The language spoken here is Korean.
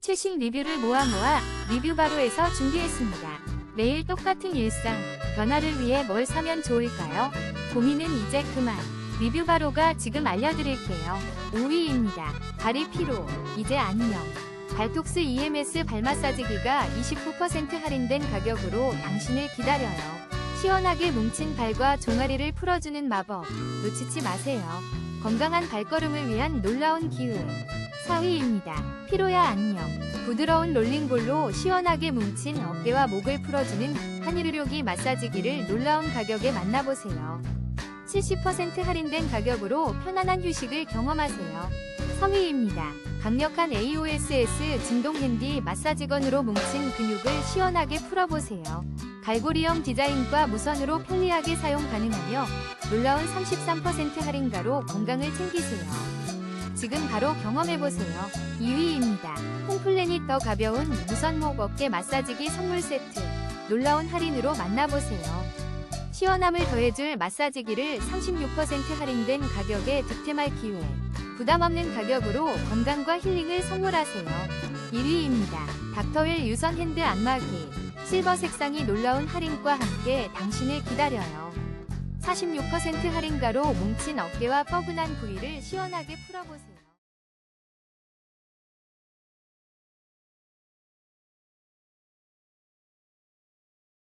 최신 리뷰를 모아 모아 리뷰바로에서 준비했습니다. 매일 똑같은 일상, 변화를 위해 뭘 사면 좋을까요? 고민은 이제 그만. 리뷰바로가 지금 알려드릴게요. 5위입니다. 다리 피로, 이제 안녕. 발톡스 EMS 발 마사지기가 29% 할인된 가격으로 당신을 기다려요. 시원하게 뭉친 발과 종아리를 풀어주는 마법. 놓치지 마세요. 건강한 발걸음을 위한 놀라운 기회. 4위입니다. 피로야 안녕. 부드러운 롤링볼로 시원하게 뭉친 어깨와 목을 풀어주는 한일의료기 마사지기를 놀라운 가격에 만나보세요. 70% 할인된 가격으로 편안한 휴식을 경험하세요. 3위입니다. 강력한 AOSS 진동 핸디 마사지건으로 뭉친 근육을 시원하게 풀어보세요. 갈고리형 디자인과 무선으로 편리하게 사용 가능하며 놀라운 33% 할인가로 건강을 챙기세요. 지금 바로 경험해보세요. 2위입니다. 홈플래닛 더 가벼운 무선목 어깨 마사지기 선물 세트. 놀라운 할인으로 만나보세요. 시원함을 더해줄 마사지기를 36% 할인된 가격에 득템할 기회. 부담 없는 가격으로 건강과 힐링을 선물하세요. 1위입니다. 닥터웰 유선 핸드 안마기. 실버 색상이 놀라운 할인과 함께 당신을 기다려요. 46% 할인가로 뭉친 어깨와 뻐근한 부위를 시원하게 풀어보세요.